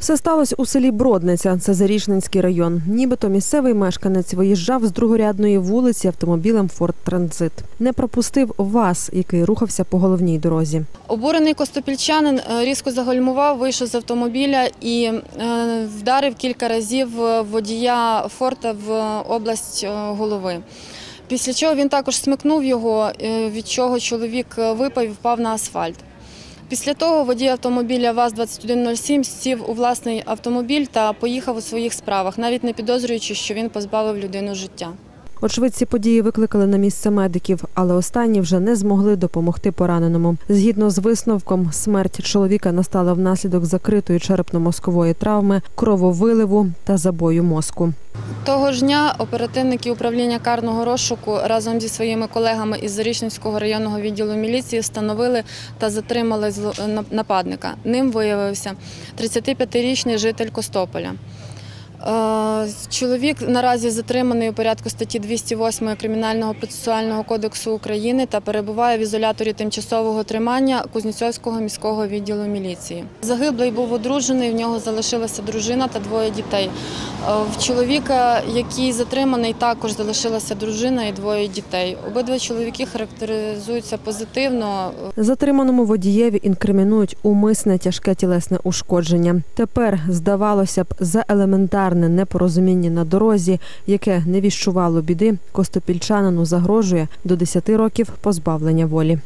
Все сталося у селі Бродниця, це Зарічненський район. Нібито місцевий мешканець виїжджав з другорядної вулиці автомобілем Форд Транзит. Не пропустив ВАЗ, який рухався по головній дорозі. Обурений костопільчанин е, різко загальмував, вийшов з автомобіля і е, вдарив кілька разів е, водія форта в область голови. Після чого він також смикнув його, від чого чоловік випав і впав на асфальт. Після того водій автомобіля ВАЗ-2107 сів у власний автомобіль та поїхав у своїх справах, навіть не підозрюючи, що він позбавив людину життя. Очевидці події викликали на місце медиків, але останні вже не змогли допомогти пораненому. Згідно з висновком, смерть чоловіка настала внаслідок закритої черепно-мозкової травми, крововиливу та забою мозку. Того ж дня оперативники управління карного розшуку разом зі своїми колегами із Зарічненського районного відділу міліції встановили та затримали нападника. Ним виявився 35-річний житель Костополя. Е, Чоловік наразі затриманий у порядку статті 208 Кримінального процесуального кодексу України та перебуває в ізоляторі тимчасового тримання Кузнєцовського міського відділу міліції. Загиблий був одружений, в нього залишилася дружина та двоє дітей. Е, В чоловіка, який затриманий, також залишилася дружина і двоє дітей. Обидва чоловіки характеризуються позитивно. Затриманому водієві інкримінують умисне тяжке тілесне ушкодження. Тепер здавалося б за елементарне непорозуміння на дорозі, яке не віщувало біди, костопільчанину загрожує до 10 років позбавлення волі.